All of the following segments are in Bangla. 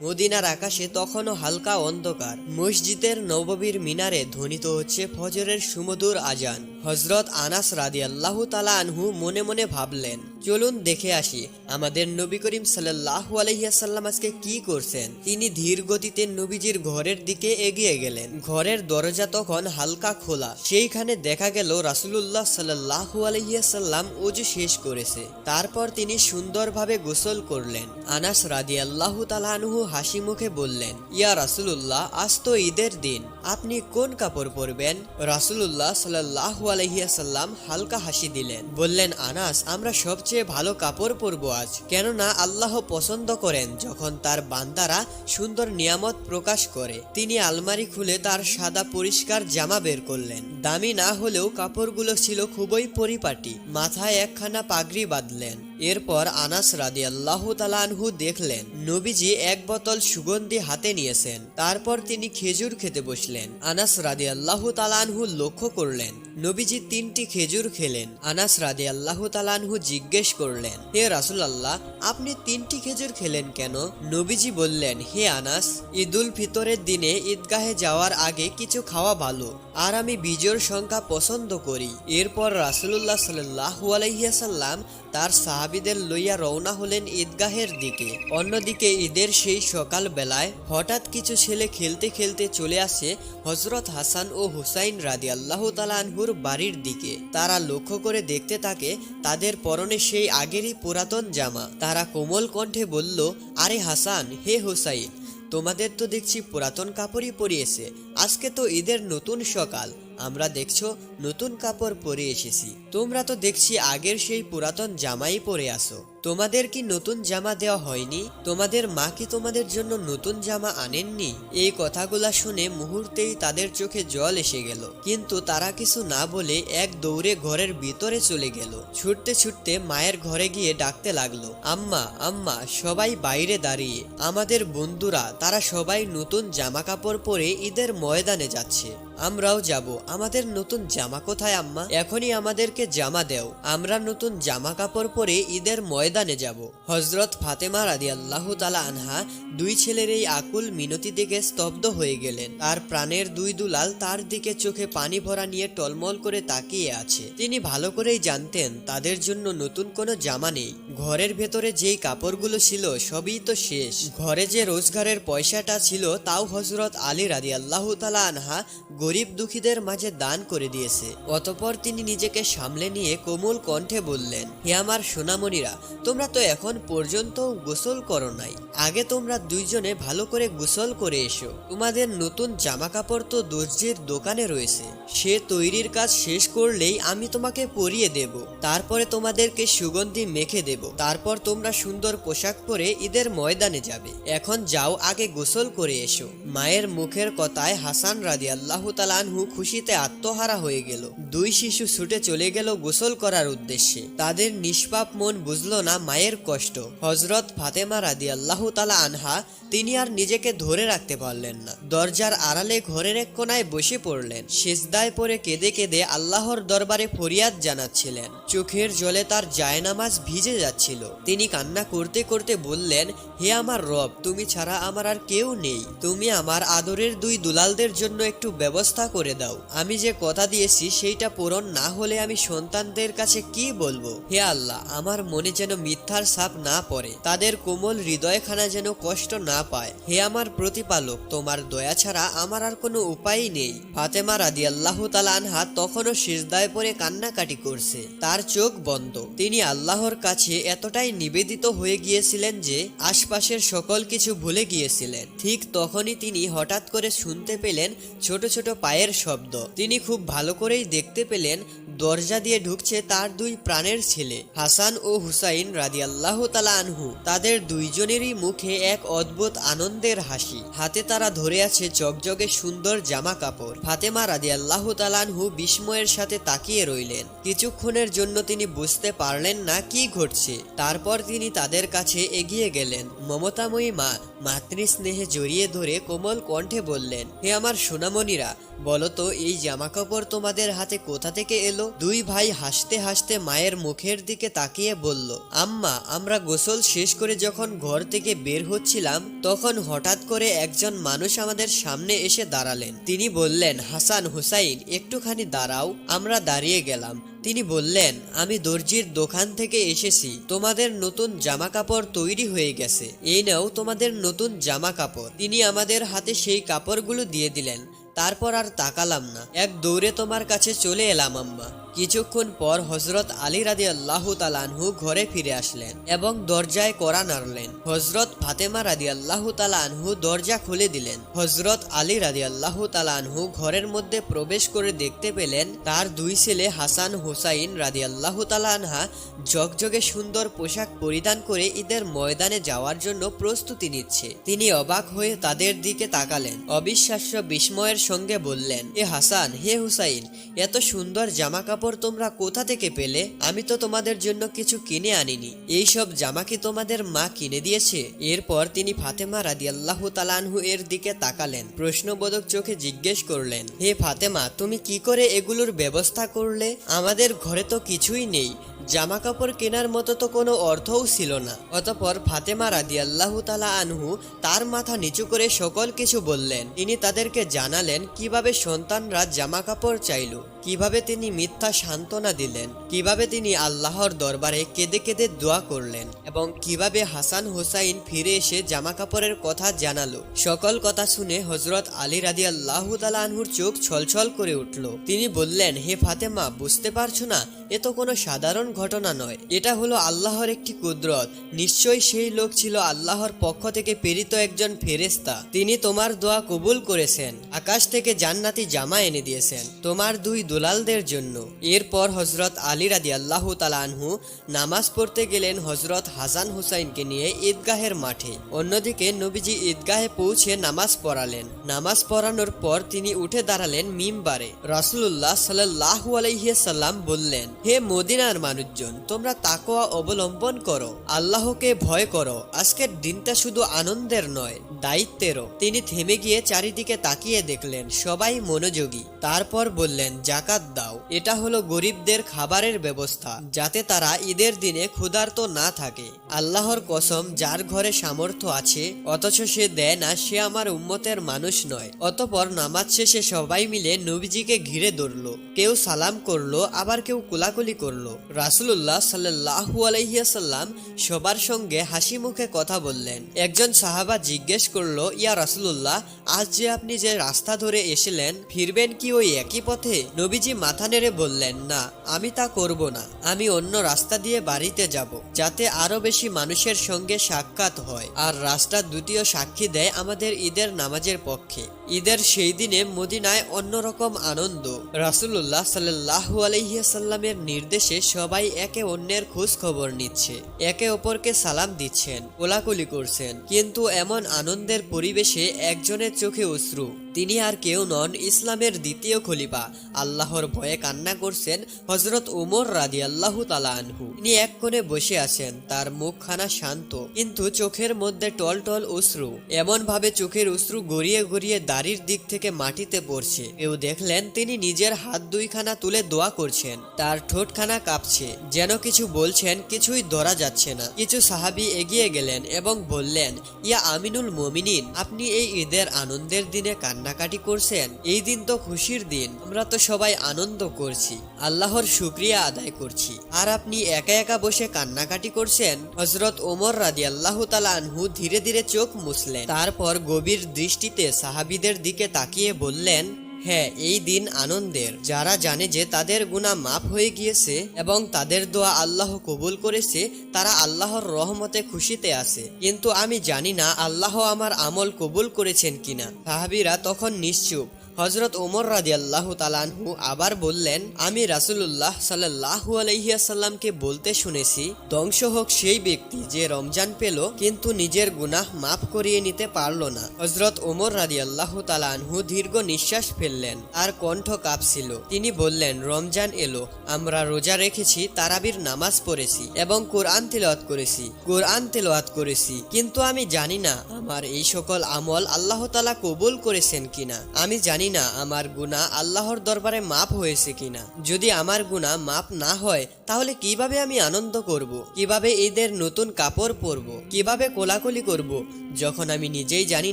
মদিনার আকাশে তখনও হালকা অন্ধকার। মসজিদের নববীর মিনারে ধ্বনিত হচ্ছে ফজরের সুমধুর আজান। হজরত আনাস রাদি আল্লাহ তালা আনহু মনে মনে ভাবলেন, চলুন দেখে আসি আমাদের নবী করিম সাল্লাহ আলহিয়াসাল্লাম আজকে কি করছেন? তিনি ধীর গতিতে নবীজির ঘরের দিকে এগিয়ে গেলেন। ঘরের দরজা তখন হালকা খোলা। সেইখানে দেখা গেল রাসুলুল্লাহ সাল্লাহ আলহিয়াসাল্লাম অজু শেষ করেছে। তারপর তিনি সুন্দরভাবে গোসল করলেন। আনাস রাদি আল্লাহ তালানহু হাসি মুখে বললেন, ইয়া রাসুলুল্লাহ, আজ তো ঈদের দিন। আপনি কোন কাপড় পরবেন? রাসুলুল্লাহ সাল্লাহ আলহিয়াসাল্লাম হালকা হাসি দিলেন, বললেন, আনাস, আমরা সবচেয়ে ভালো কাপড় পরবো আজ। কেননা আল্লাহ পছন্দ করেন যখন তার বান্দারা সুন্দর নিয়ামত প্রকাশ করে। তিনি আলমারি খুলে তার সাদা পরিষ্কার জামা বের করলেন। দামি না হলেও কাপড়গুলো ছিল খুবই পরিপাটি। মাথায় একখানা পাগড়ি বাঁধলেন। এরপর আনাস রাদি আল্লাহ তালানহু দেখলেন, নবীজি এক বোতল সুগন্ধি হাতে নিয়েছেন, তারপর তিনি খেজুর খেতে বসলেন। আনাস রাদি আল্লাহ তালানহু লক্ষ্য করলেন, নবীজি তিনটি খেজুর খেলেন। আনাস রাদি আল্লাহ তালানহু জিজ্ঞেস করলেন, হে রাসুল আল্লাহ আপনি তিনটি খেজুর খেলেন কেন? নবীজি বললেন, হে আনাস, ঈদুল ফিতরের দিনে ঈদগাহে যাওয়ার আগে কিছু খাওয়া ভালো, আর আমি বিজয়ের সংখ্যা পছন্দ করি। এরপর রাসুল্লাহ সাল্লাহু আলাইসাল্লাম তার সাহাবিদের লইয়া রওনা হলেন ঈদগাহের দিকে। অন্যদিকে ঈদের সেই সকাল বেলায় হঠাৎ কিছু ছেলে খেলতে খেলতে চলে আসে হজরত হাসান ও হুসাইন রাদি আল্লাহ তালানহুর বাড়ির দিকে। তারা লক্ষ্য করে দেখতে থাকে তাদের পরনে সেই আগেরই পুরাতন জামা। তারা কোমল কণ্ঠে বলল, আরে হাসান, হে হুসাইন, তোমাদের তো দেখছি পুরাতন কাপড়ই পরিয়েছে। আজকে তো ঈদের নতুন সকাল। আমরা দেখছ, নতুন কাপড় পরে এসেছি। তোমরা তো দেখছি আগের সেই পুরাতন জামাই পরে আসো তোমাদের কি নতুন জামা দেওয়া হয়নি? তোমাদের মা কি তোমাদের জন্য নতুন জামা আনেননি? এই কথাগুলা শুনে মুহূর্তেই তাদের চোখে জল এসে গেল। কিন্তু তারা কিছু না বলে এক দৌড়ে ঘরের ভিতরে চলে গেল। ছুটতে ছুটতে মায়ের ঘরে গিয়ে ডাকতে লাগল, আম্মা আম্মা, সবাই বাইরে দাঁড়িয়ে। আমাদের বন্ধুরা, তারা সবাই নতুন জামা কাপড় পরে ঈদের ময়দানে যাচ্ছে। আমরাও যাব। আমাদের নতুন জামা কোথায়, আম্মা? এখনই আমাদেরকে জামা দেও। আমরা নতুন জামা কাপড় পরে ঈদের ময়দানে যাব। হজরত ফাতেমা রাদি আল্লাহ তালা আনহা দুই ছেলের এই আকুল মিনতি দেখে স্তব্ধ হয়ে গেলেন। তার প্রাণের দুই দুলাল তার দিকে চোখে পানি ভরা নিয়ে টলমল করে তাকিয়ে আছে। তিনি ভালো করেই জানতেন, তাদের জন্য নতুন কোনো জামা নেই। ঘরের ভেতরে যেই কাপড়গুলো ছিল, সবই তো শেষ। ঘরে যে রোজগারের পয়সাটা ছিল, তাও হজরত আলী রাদি আল্লাহ তালা আনহা গরিব দুঃখীদের মাঝে দান করে দিয়েছে। অতপর তিনি নিজেকে সামলে নিয়ে কোমল কণ্ঠে বললেন, হে আমার সোনামণিরা, তোমরা তো এখন পর্যন্ত গোসল করো নাই। আগে তোমরা দুইজনে ভালো করে গোসল করে এসো। তোমাদের নতুন জামা কাপড় তো দর্জির দোকানে রয়েছে। সে তৈরির কাজ শেষ করলেই আমি তোমাকে পরিয়ে দেব। তারপরে তোমাদেরকে সুগন্ধি মেখে দেব। তারপর তোমরা সুন্দর পোশাক পরে ঈদের ময়দানে যাবে। এখন যাও আগে গোসল করে এসো। মায়ের মুখের কথায় হাসান রাদি আল্লাহ তালানহু খুশিতে আত্মহারা হয়ে গেল। দুই শিশু ছুটে চলে গেল গোসল করার উদ্দেশ্যে। তাদের নিষ্পাপ মন বুঝলো না মায়ের কষ্ট। হজরত ফাতেমা রাদি আল্লাহ তালা আনহা তিনি আর নিজেকে ধরে রাখতে পারলেন না। দরজার আড়ালে ঘরের এক কোনায় বসে পড়লেন। সেজদায় পরে কেঁদে কেঁদে আল্লাহর দরবারে ফরিয়াদ জানাচ্ছিলেন। চোখের জলে তার জায়নামাজ ভিজে যাচ্ছিল। তিনি কান্না করতে করতে বললেন, হে আমার রব, তুমি ছাড়া আমার আর কেউ নেই। তুমি আমার আদরের দুই দুলালদের জন্য একটু ব্যবস্থা করে দাও। আমি যে কথা দিয়েছি সেইটা পূরণ না হলে আমি সন্তানদের কাছে কি বলব? হে আল্লাহ, আমার মনে যেন মিথ্যার ছাপ না পড়ে। তাদের কোমল হৃদয়খানা যেন কষ্ট না পায়। হে আমার প্রতিপালক, তোমার দয়া ছাড়া আমার আর কোনো উপায়ই নেই। ফাতেমা রাদি আল্লাহ আনহা তখনও সিজদায় পরে কান্নাকাটি করছে। তার চোখ বন্ধ। তিনি আল্লাহর কাছে এতটাই নিবেদিত হয়ে গিয়েছিলেন যে আশপাশের সকল কিছু ভুলে গিয়েছিলেন। ঠিক তখনই তিনি হঠাৎ করে শুনতে পেলেন ছোট ছোট পায়ের শব্দ। তিনি খুব ভালো করেই দেখতে পেলেন, দরজা দিয়ে ঢুকছে তার দুই প্রাণের ছেলে, হাসান ও হুসাইন রাদি আল্লাহ তালা আনহু। তাদের দুইজনেরই মুখে এক অদ্ভুত আনন্দের হাসি। হাতে তারা ধরে আছে জগজগে সুন্দর জামা কাপড়। ফাতেমা রাদি আল্লাহ তালানহু বিস্ময়ের সাথে তাকিয়ে রইলেন। কিছুক্ষণের জন্য তিনি বুঝতে পারলেন না কি ঘটছে। তারপর তিনি তাদের কাছে এগিয়ে গেলেন। মমতাময়ী মা, মাতৃস্নেহে জড়িয়ে ধরে কোমল কণ্ঠে বললেন, হে আমার সোনামণিরা বলো তো এই জামা কাপড় তোমাদের হাতে কোথা থেকে এলো? দুই ভাই হাসতে হাসতে মায়ের মুখের দিকে তাকিয়ে বলল, আম্মা, আমরা গোসল শেষ করে যখন ঘর থেকে বের হচ্ছিলাম, তখন হঠাৎ করে একজন মানুষ আমাদের সামনে এসে দাঁড়ালেন। তিনি বললেন, হাসান হুসাইন, একটুখানি দাঁড়াও, আমরা দাঁড়িয়ে গেলাম। তিনি বললেন, আমি দর্জির দোকান থেকে এসেছি, তোমাদের নতুন জামা কাপড় তৈরি হয়ে গেছে। এই নাও তোমাদের নতুন জামা কাপড় তিনি আমাদের হাতে সেই কাপড়গুলো দিয়ে দিলেন। তারপর আর তাকালাম না। এক দৌড়ে তোমার কাছে চলে এলাম আম্মা। কিছুক্ষণ পর হজরত আলী রাদি আল্লাহ তালানহু ঘরে ফিরে আসলেন এবং দরজায় কড়া নাড়লেন। হজরত ফাতেমা রাদি আল্লাহ তালানহু দরজা খুলে দিলেন। হজরত আলী রাদি আল্লাহ তালানহু ঘরের মধ্যে প্রবেশ করে দেখতে পেলেন তার দুই ছেলে হাসান হুসাইন রাদি আল্লাহ তালানহা ঝকঝকে সুন্দর পোশাক পরিধান করে ঈদের ময়দানে যাওয়ার জন্য প্রস্তুতি নিচ্ছে। তিনি অবাক হয়ে তাদের দিকে তাকালেন। অবিশ্বাস্য বিস্ময়ের সঙ্গে বললেন, এ হাসান, হে হুসাইন, এত সুন্দর জামা কাপড় তোমরা কোথা থেকে পেলে? আমি তো তোমাদের জন্য কিছু কিনে আনিনি। এই সব জামা কি তোমাদের মা কিনে দিয়েছে? এরপর তিনি ফাতেমা রাদিয়াল্লাহু তালানহু এর দিকে তাকালেন, প্রশ্নবোধক চোখে জিজ্ঞেস করলেন, হে ফাতেমা, তুমি কি করে এগুলোর ব্যবস্থা করলে? আমাদের ঘরে তো কিছুই নেই। জামা কাপড় কেনার মতো তো কোনো অর্থও ছিল না। অতপর ফাতেমা রাদি আল্লাহ তালা আনহু তার মাথা নিচু করে সকল কিছু বললেন। তিনি তাদেরকে জানালেন কীভাবে সন্তানরা জামা কাপড় চাইল। কীভাবে তিনি মিথ্যা সান্ত্বনা দিলেন, কীভাবে তিনি আল্লাহর দরবারে কেঁদে কেঁদে দোয়া করলেন এবং কীভাবে হাসান হুসাইন ফিরে এসে জামা কাপড়ের কথা জানালো। সকল কথা শুনে হজরত আলী রাদি আল্লাহ আনহুর চোখ ছলছল করে উঠল। তিনি বললেন, হে ফাতেমা, বুঝতে পারছ না? এ তো কোনো সাধারণ ঘটনা নয়। এটা হলো আল্লাহর একটি কুদরত। নিশ্চয়ই সেই লোক ছিল আল্লাহর পক্ষ থেকে প্রেরিত একজন ফেরেস্তা তিনি তোমার দোয়া কবুল করেছেন। আকাশ থেকে জান্নাতি জামা এনে দিয়েছেন। তোমার দুই দুলালদের জন্য। এরপর হজরত আলী রাদি আল্লাহ আনহু নামাজ পড়তে গেলেন হজরত হাসান হুসাইনকে নিয়ে ঈদগাহের মাঠে। অন্যদিকে নবীজি ঈদগাহে পৌঁছে নামাজ পড়ালেন। নামাজ পড়ানোর পর তিনি উঠে দাঁড়ালেন মিমবারে। রাসুল্লাহ সাল্লাহু আলাইসাল্লাম বললেন, হে মদিনার মানুষজন, তোমরা তাকোয়া অবলম্বন করো, আল্লাহকে ভয় করো। আজকের দিনটা শুধু আনন্দের নয়। দায়িত্বেরও। তিনি থেমে গিয়ে চারিদিকে তাকিয়ে দেখলেন, সবাই মনোযোগী। তারপর বললেন, জাকাত দাও। এটা হলো গরিবদের খাবারের ব্যবস্থা, যাতে তারা ঈদের দিনে ক্ষুধার্ত না থাকে। আল্লাহর কসম, যার ঘরে সামর্থ্য আছে, অথচ সে দেয় না, সে আমার উম্মতের মানুষ নয়। অতপর নামাজ শেষে সবাই মিলে নবীজিকে ঘিরে ধরলো। কেউ সালাম করল, আবার কেউ কুলাকুলি করল। রাসুল্লাহ সাল্লাহু আলহিয়াসাল্লাম সবার সঙ্গে হাসি মুখে কথা বললেন। একজন সাহাবা জিজ্ঞেস করল, ইয়া রাসুল্লাহ আজ যে আপনি যে রাস্তা ধরে এসেলেন, ফিরবেন কি ওই একই পথে? নবীজি মাথা নেড়ে বললেন, না, আমি তা করব না, আমি অন্য রাস্তা দিয়ে বাড়িতে যাব, যাতে আরও বেশি মানুষের সঙ্গে সাক্ষাৎ হয়, আর রাস্তার দ্বিতীয় সাক্ষী দেয় আমাদের ঈদের নামাজের পক্ষে। ঈদের সেই দিনে মদিনায় অন্যরকম আনন্দ। রাসুল্লাহ সাল্লাহ আলহিয়াসাল্লামের নির্দেশে সবাই একে অন্যের খোঁজ খবর নিচ্ছে, একে অপরকে সালাম দিচ্ছেন, কোলাকুলি করছেন। কিন্তু এমন আনন্দের পরিবেশে একজনের চোখে অশ্রু তিনি আর কেউ নন ইসলামের দ্বিতীয় খলিফা। আল্লাহর ভয়ে কান্না করছেন হজরত উমর রাদি আল্লাহ আনহু। তিনি এক কোণে বসে আছেন, তার মুখখানা শান্ত, কিন্তু চোখের মধ্যে টল টল অশ্রু। এমন ভাবে চোখের অশ্রু গড়িয়ে গড়িয়ে দাড়ির দিক থেকে মাটিতে পড়ছে। কেউ দেখলেন তিনি নিজের হাত দুইখানা তুলে দোয়া করছেন। তার ঠোঁটখানা কাঁপছে, যেন কিছু বলছেন, কিছুই ধরা যাচ্ছে না। কিছু সাহাবি এগিয়ে গেলেন এবং বললেন, ইয়া আমিনুল মমিনিন, আপনি এই ঈদের আনন্দের দিনে কান্নাকাটি করছেন, এই দিন তো খুশির দিন। আমরা তো সবাই আনন্দ করছি, আল্লাহর শুক্রিয়া আদায় করছি। আর আপনি একা একা বসে কান্নাকাটি করছেন? হজরত ওমর রাদি আল্লাহ আনহু ধীরে ধীরে চোখ মুছলেন। তারপর গভীর দৃষ্টিতে সাহাবিদের দিকে তাকিয়ে বললেন হ্যাঁ এই দিন আনন্দের। যারা জানে যে তাদের গুণা মাফ হয়ে গিয়েছে এবং তাদের দোয়া আল্লাহ কবুল করেছে, তারা আল্লাহর রহমতে খুশিতে আছে। কিন্তু আমি জানি না আল্লাহ আমার আমল কবুল করেছেন কিনা। সাহাবিরা তখন নিশ্চুপ। হজরত ওমর রাজি আল্লাহ তালানহু আবার বললেন, আমি রাসুল্লাহ সাল্লাহু আলহিয়াসাল্লামকে বলতে শুনেছি, ধ্বংস হোক সেই ব্যক্তি যে রমজান পেল, কিন্তু নিজের গুনাহ মাফ করিয়ে নিতে পারল না। হজরত ওমর রাজি আল্লাহ তালানহু দীর্ঘ নিঃশ্বাস ফেললেন, আর কণ্ঠ কাঁপছিল। তিনি বললেন, রমজান এলো, আমরা রোজা রেখেছি, তারাবির নামাজ পড়েছি এবং কোরআন তেলাওয়াত করেছি, কোরআন তেলাওয়াত করেছি, কিন্তু আমি জানি না, আমার এই সকল আমল আল্লাহ তালা কবুল করেছেন কিনা। আমি জানি জানি না আমার গুণা আল্লাহর দরবারে মাপ হয়েছে কিনা। যদি আমার গুণা মাপ না হয় তাহলে কীভাবে আমি আনন্দ করব? কীভাবে ঈদের নতুন কাপড় পরব? কীভাবে কোলাকুলি করব? যখন আমি নিজেই জানি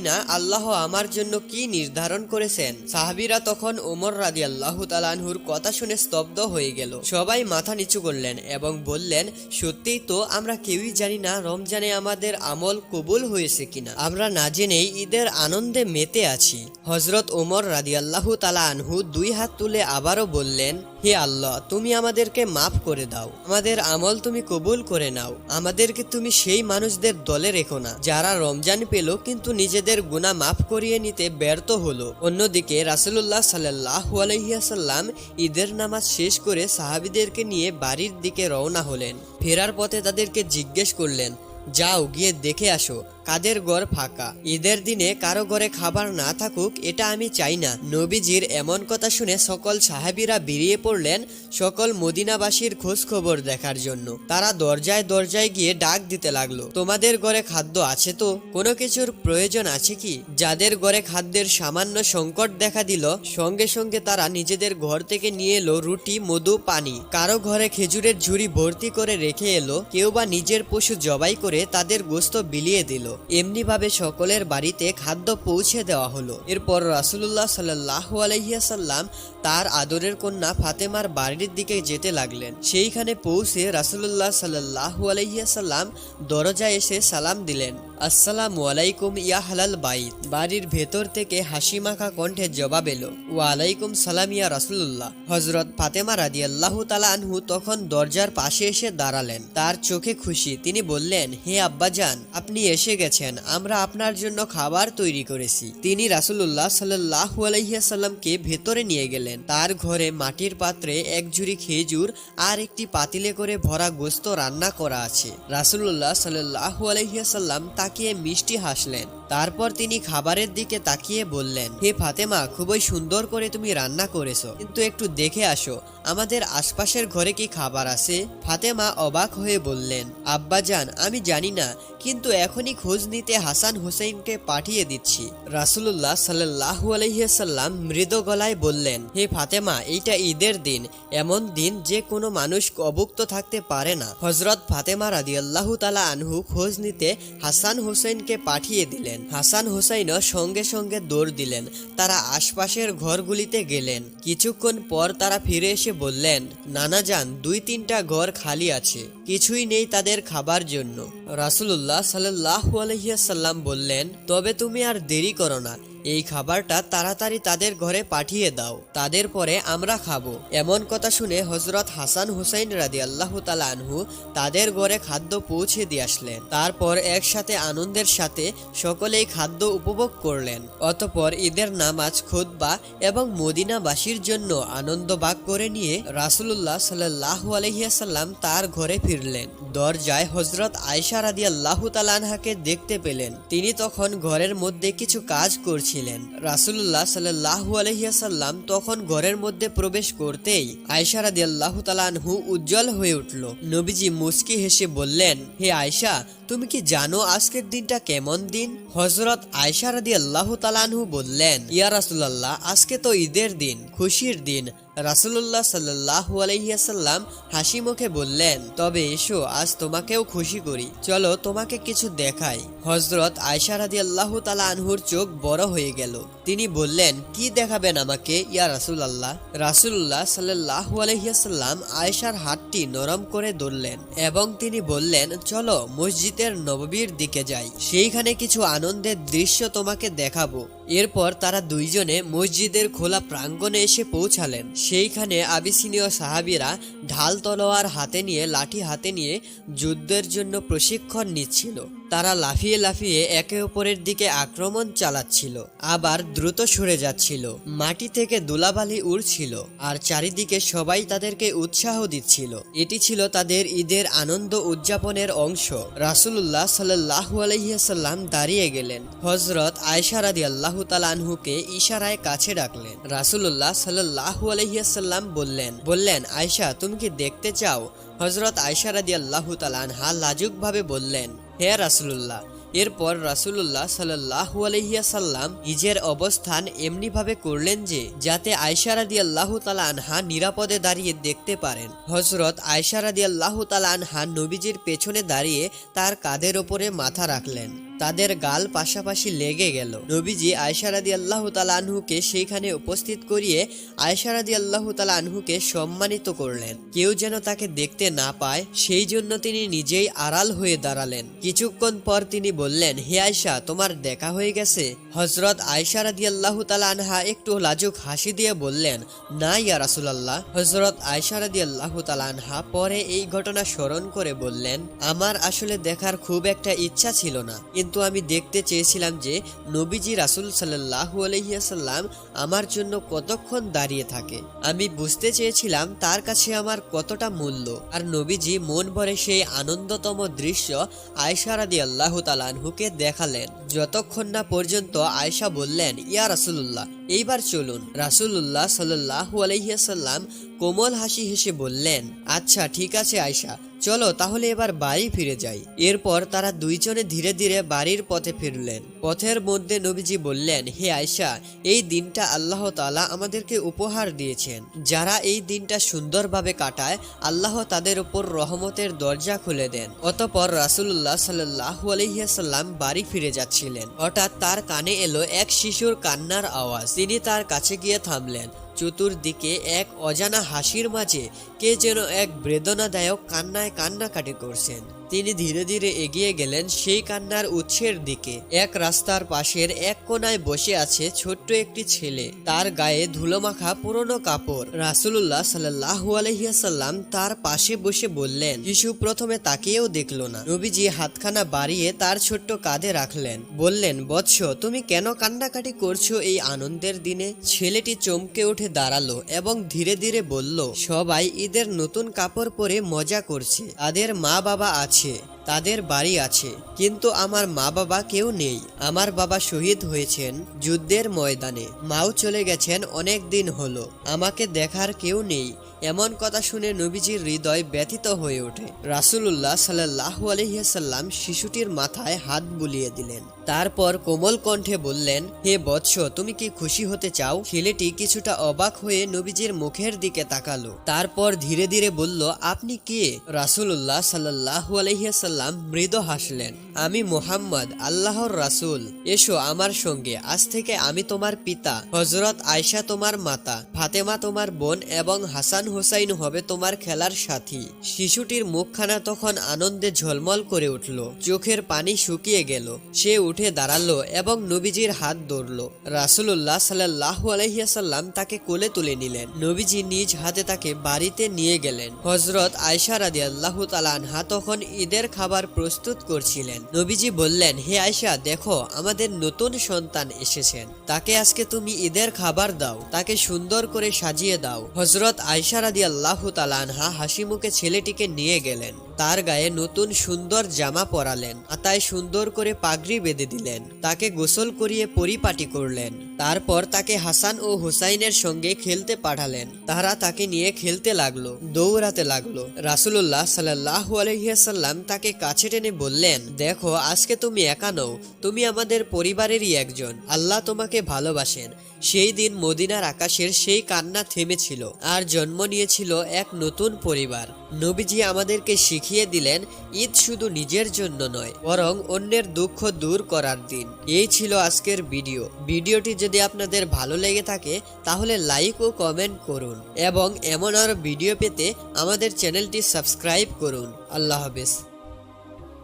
না আল্লাহ আমার জন্য কি নির্ধারণ করেছেন, সাহাবিরা তখন ওমর রাদি আল্লাহ তালানহুর কথা শুনে স্তব্ধ হয়ে গেল। সবাই মাথা নিচু করলেন এবং বললেন, সত্যিই তো আমরা কেউই জানি না রমজানে আমাদের আমল কবুল হয়েছে কিনা। আমরা না জেনেই ঈদের আনন্দে মেতে আছি। হজরত ওমর রাদি আল্লাহ তালা আনহু দুই হাত তুলে আবারও বললেন, হে আল্লাহ, তুমি আমাদেরকে মাফ করে দাও। আমাদের আমল তুমি কবুল করে নাও। আমাদেরকে তুমি সেই মানুষদের দলে রেখো না। যারা রমজান পেল, কিন্তু নিজেদের গুণা মাফ করিয়ে নিতে ব্যর্থ হলো। অন্যদিকে রাসুল্লাহ সাল্লাহ ঈদের নামাজ শেষ করে সাহাবিদেরকে নিয়ে বাড়ির দিকে রওনা হলেন। ফেরার পথে তাদেরকে জিজ্ঞেস করলেন, যাও, গিয়ে দেখে আসো। কাদের ঘর ফাঁকা? ঈদের দিনে কারও ঘরে খাবার না থাকুক, এটা আমি চাই না। নবীজির এমন কথা শুনে সকল সাহাবিরা বেরিয়ে পড়লেন সকল মদিনাবাসীর খোঁজ খবর দেখার জন্য। তারা দরজায় দরজায় গিয়ে ডাক দিতে লাগল, তোমাদের ঘরে খাদ্য আছে তো? কোনো কিছুর প্রয়োজন আছে কি? যাদের ঘরে খাদ্যের সামান্য সংকট দেখা দিল, সঙ্গে সঙ্গে তারা নিজেদের ঘর থেকে নিয়ে এলো রুটি, মধু, পানি। কারও ঘরে খেজুরের ঝুড়ি ভর্তি করে রেখে এলো, কেউ বা নিজের পশু জবাই করে তাদের গোস্ত বিলিয়ে দিল। এমনিভাবে সকলের বাড়িতে খাদ্য পৌঁছে দেওয়া হলো। এরপর রাসুল্লাহ সাল্লাহ আলহিয়াসাল্লাম তার আদরের কন্যা ফাতেমার বাড়ির দিকে যেতে লাগলেন। সেইখানে পৌঁছে রাসুল্লাহ সাল্লাহ আলহিয়াসাল্লাম দরজায় এসে সালাম দিলেন। আসসালামু আলাইকুম, ইয়া হালাল বাইত। বাড়ির ভেতর থেকে হাসি মাখা কণ্ঠে জবাব এলো। ওয়ালাইকুম সালাম, ইয়া রাসুল্লাহ হজরত ফাতেমা রাদি আল্লাহ আনহু তখন দরজার পাশে এসে দাঁড়ালেন। তার চোখে খুশি। তিনি বললেন, হে আব্বাজান, আপনি এসে গেছেন। আমরা আপনার জন্য খাবার তৈরি করেছি। তিনি রাসুল্লাহ সাল্লাহ আলাইসাল্লামকে ভেতরে নিয়ে গেলেন। তার ঘরে মাটির পাত্রে এক ঝুড়ি খেজুর আর একটি পাতিলে করে ভরা গোস্ত রান্না করা আছে। রাসুল্লাহ সাল্লাহ আলাইসাল্লাম তাকিয়ে মিষ্টি হাসলেন। তারপর তিনি খাবারের দিকে তাকিয়ে বললেন, হে ফাতেমা, খুবই সুন্দর করে তুমি রান্না করেছ। কিন্তু একটু দেখে আসো, আমাদের আশপাশের ঘরে কি খাবার আছে? ফাতেমা অবাক হয়ে বললেন আব্বাজান আমি জানি না, কিন্তু এখনই খোঁজ নিতে হাসান হোসেনকে পাঠিয়ে দিচ্ছি। রাসুল্লাহ সাল্লাহ আলহিহাল্লাম মৃদ গলায় বললেন, হে ফাতেমা, এইটা ঈদের দিন। এমন দিন যে কোনো মানুষ অভুক্ত থাকতে পারে না। হজরত ফাতেমা রাদি আল্লাহ তালা আনহু খোঁজ নিতে হাসান হোসেনকে পাঠিয়ে দিলেন। হাসান হুসাইনও সঙ্গে সঙ্গে দৌড় দিলেন। তারা আশপাশের ঘরগুলিতে গেলেন। কিছুক্ষণ পর তারা ফিরে এসে বললেন, নানা যান, দুই তিনটা ঘর খালি আছে। কিছুই নেই তাদের খাবার জন্য। রাসুল্লাহ সাল্লাহ আলহিয়াসাল্লাম বললেন, তবে তুমি আর দেরি করো না। এই খাবারটা তাড়াতাড়ি তাদের ঘরে পাঠিয়ে দাও, তাদের পরে আমরা খাব। এমন কথা শুনে হজরত হাসান হুসাইন রাদি আল্লাহ আনহু তাদের ঘরে খাদ্য পৌঁছে দিয়ে আসলেন। তারপর একসাথে আনন্দের সাথে সকলেই খাদ্য উপভোগ করলেন। অতপর ঈদের নামাজ খুদ্া এবং মদিনাবাসীর জন্য আনন্দ বাগ করে নিয়ে রাসুল্লাহ সাল্লাহ আলহিয়াসাল্লাম তার ঘরে ফিরলেন। দরজায় হজরত আয়সা রাদি আল্লাহ তালানহাকে দেখতে পেলেন। তিনি তখন ঘরের মধ্যে কিছু কাজ করছিলেন রাসুল্লাহ সাল্লাহু আলহিয়াসাল্লাম তখন ঘরের মধ্যে প্রবেশ করতেই আয়সা রাদি আল্লাহ তালানহু উজ্জ্বল হয়ে উঠল। নবীজি মুস্কি হেসে বললেন, হে আয়সা তুমি কি জানো আজকের দিনটা কেমন দিন? হজরত আয়সা রাদি আল্লাহ তালানহু বললেন, ইয়া রাসুল্লাহ আজকে তো ঈদের দিন, খুশির দিন। রাসুল্লাহ সাল্লাহ আলহিয়াসাল্লাম হাসি মুখে বললেন, তবে এসো, আজ তোমাকেও খুশি করি। চলো, তোমাকে কিছু দেখাই। হজরত আয়সা রাদি আল্লাহ তালা আনহুর চোখ বড় হয়ে গেল। তিনি বললেন, কি দেখাবেন আমাকে, ইয়া রাসুল আল্লাহ রাসুল্লাহ সাল্লাহ আলহিয়াসাল্লাম আয়সার হাতটি নরম করে ধরলেন এবং তিনি বললেন, চলো, মসজিদের নববীর দিকে যাই। সেইখানে কিছু আনন্দের দৃশ্য তোমাকে দেখাবো। এরপর তারা দুইজনে মসজিদের খোলা প্রাঙ্গণে এসে পৌঁছালেন। সেইখানে আবিসিনীয় সাহাবিরা ঢাল তলোয়ার হাতে নিয়ে, লাঠি হাতে নিয়ে যুদ্ধের জন্য প্রশিক্ষণ নিচ্ছিল। তারা লাফিয়ে লাফিয়ে একে অপরের দিকে আক্রমণ চালাচ্ছিল, আবার দ্রুত সরে যাচ্ছিল। মাটি থেকে দুলাবালি উড়ছিল, আর চারিদিকে সবাই তাদেরকে উৎসাহ দিচ্ছিল। এটি ছিল তাদের ঈদের আনন্দ উদযাপনের অংশ। রাসুল্লাহ সাল্লাহ আলহিহাসাল্লাম দাঁড়িয়ে গেলেন। হজরত আয়সা রাদি আল্লাহ তালানহুকে ইশারায় কাছে ডাকলেন। রাসুল্লাহ সাল্লাহ আলহিহাসাল্লাম বললেন বললেন আয়সা তুমি কি দেখতে চাও? হজরত আয়সা রাদি আল্লাহ তালানহা লাজুকভাবে বললেন হে রাসুল্লাহ এরপর রাসুলুল্লাহ সাল্লাহু আলহিয়াসাল্লাম নিজের অবস্থান এমনিভাবে করলেন যে, যাতে আয়সারাদি আল্লাহ তালা আনহা নিরাপদে দাঁড়িয়ে দেখতে পারেন। হজরত আয়সারাদি আল্লাহ তালা আনহা নবীজির পেছনে দাঁড়িয়ে তার কাদের ওপরে মাথা রাখলেন। তাদের গাল পাশাপাশি লেগে গেল। নবীজি আয়সা রাদি আল্লাহ তালা আনহুকে সেইখানে উপস্থিত করিয়ে আয়সা রাদি আল্লাহ তালা আনহুকে সম্মানিত করলেন। কেউ যেন তাকে দেখতে না পায়, সেই জন্য তিনি নিজেই আড়াল হয়ে দাঁড়ালেন। কিছুক্ষণ পর তিনি বললেন, হে আয়সা তোমার দেখা হয়ে গেছে? হজরত আয়সা রাদি আল্লাহ তালা আনহা একটু লাজুক হাসি দিয়ে বললেন, না ইয়া রাসুলাল্লাহ। হজরত আয়সা রাদি আল্লাহ তালা আনহা পরে এই ঘটনা স্মরণ করে বললেন, আমার আসলে দেখার খুব একটা ইচ্ছা ছিল না। কিন্তু আমি দেখতে চেয়েছিলাম যে নবীজি রাসুল সাল্লাহু আলহিয়াসাল্লাম আমার জন্য কতক্ষণ দাঁড়িয়ে থাকে। আমি বুঝতে চেয়েছিলাম তার কাছে আমার কতটা মূল্য। আর নবীজি মন ভরে সেই আনন্দতম দৃশ্য আয়সা রাদি আল্লাহ তালানহুকে দেখালেন। যতক্ষণ না পর্যন্ত আয়সা বললেন, ইয়া রাসুল্লাহ এইবার চলুন রাসুল্লাহ সাল্লাহ আলহিয়াসাল্লাম কোমল হাসি হেসে বললেন আচ্ছা ঠিক আছে আয়সা চলো তাহলে এবার বাড়ি ফিরে যাই। এরপর তারা দুইজনে ধীরে ধীরে বাড়ির পথে ফিরলেন। পথের মধ্যে নবীজি বললেন, হে আয়সা এই দিনটা আল্লাহ তালা আমাদেরকে উপহার দিয়েছেন। যারা এই দিনটা সুন্দরভাবে কাটায়, আল্লাহ তাদের উপর রহমতের দরজা খুলে দেন। অতপর রাসুল্লাহ সাল্লাহ আলহিহাসাল্লাম বাড়ি ফিরে যাচ্ছিলেন। হঠাৎ তার কানে এলো এক শিশুর কান্নার আওয়াজ। তিনি তার কাছে গিয়ে থামলেন। চতুর্দিকে এক অজানা হাসির মাঝে কে যেন এক বেদনাদায়ক কান্নায় কান্নাকাটি করছেন। তিনি ধীরে ধীরে এগিয়ে গেলেন সেই কান্নার উৎসের দিকে। এক রাস্তার পাশের এক কোনায় বসে আছে ছোট্ট একটি ছেলে। তার গায়ে ধুলোমাখা পুরনো কাপড়। রাসুল্লাহ সাল্লাহ আলহিয়াসাল্লাম তার পাশে বসে বললেন, শিশু প্রথমে তাকিয়েও দেখল না। নবীজি হাতখানা বাড়িয়ে তার ছোট্ট কাঁধে রাখলেন। বললেন, বৎস, তুমি কেন কান্নাকাটি করছ এই আনন্দের দিনে? ছেলেটি চমকে উঠে দাঁড়াল এবং ধীরে ধীরে বলল, সবাই ঈদের নতুন কাপড় পরে মজা করছে। তাদের মা বাবা আছে। তাদের বাড়ি আছে, কিন্তু আমার মা বাবা কেউ নেই। আমার বাবা শহীদ হয়েছেন যুদ্ধের ময়দানে। মাও চলে গেছেন অনেক দিন হলো। আমাকে দেখার কেউ নেই। এমন কথা শুনে নবীজির হৃদয় ব্যথিত হয়ে ওঠে। রাসুলুল্লাহ সাল্লাহ আলহিহাসাল্লাম শিশুটির মাথায় হাত বুলিয়ে দিলেন। তারপর কোমল কণ্ঠে বললেন, হে বৎস, তুমি কি খুশি হতে চাও? ছেলেটি কিছুটা অবাক হয়ে নবীজির মুখের দিকে তাকালো। তারপর ধীরে ধীরে বলল, আপনি কে? রাসুলুল্লাহ সাল্লাহ আলহিহাসাল্লাম মৃদু হাসলেন, আমি মোহাম্মদ, আল্লাহর রাসুল। এসো আমার সঙ্গে, আজ থেকে আমি তোমার পিতা হজরত আয়সা তোমার মাতা, ফাতেমা তোমার বোন এবং হাসান হোসাইন হবে তোমার খেলার সাথী। শিশুটির মুখখানা তখন আনন্দে ঝলমল করে উঠল। চোখের পানি শুকিয়ে গেল। সে উঠে দাঁড়াল এবং নবীজির হাত ধরল। রাসুল্লাহ সাল্লাহ আলহিয়াসাল্লাম তাকে কোলে তুলে নিলেন। নবীজি নিজ হাতে তাকে বাড়িতে নিয়ে গেলেন। হজরত আয়সা রাদি আল্লাহ তালানহা তখন ঈদের খাবার প্রস্তুত করছিলেন। নবীজি বললেন, হে আয়সা দেখো, আমাদের নতুন সন্তান এসেছেন। তাকে আজকে তুমি ঈদের খাবার দাও। তাকে সুন্দর করে সাজিয়ে দাও। হজরত আয়সা রাদি আল্লাহ তালানহা হাসি মুখে ছেলেটিকে নিয়ে গেলেন। তার গায়ে নতুন সুন্দর জামা পরালেন মাথায় সুন্দর করে পাগড়ি বেঁধে দিলেন, তাকে গোসল করিয়ে পরিপাটি করলেন। তারপর তাকে হাসান ও হুসাইনের সঙ্গে খেলতে পাঠালেন। তারা তাকে নিয়ে খেলতে লাগল, দৌড়াতে লাগল। রাসুল্লাহ সাল্লাহ আলহিয়াসাল্লাম তাকে কাছে টেনে বললেন, দেখো, আজকে তুমি একা নও, তুমি আমাদের পরিবারেরই একজন। আল্লাহ তোমাকে ভালোবাসেন। সেই দিন মদিনার আকাশের সেই কান্না থেমেছিল, আর জন্ম নিয়েছিল এক নতুন পরিবার। নবীজি আমাদেরকে শিখিয়ে দিলেন, ঈদ শুধু নিজের জন্য নয়, বরং অন্যের দুঃখ দূর করার দিন। এই ছিল আজকের ভিডিও। ভিডিওটি যদি আপনাদের ভালো লেগে থাকে, তাহলে লাইক ও কমেন্ট করুন এবং এমন আরও ভিডিও পেতে আমাদের চ্যানেলটি সাবস্ক্রাইব করুন। আল্লাহ হাফেজ।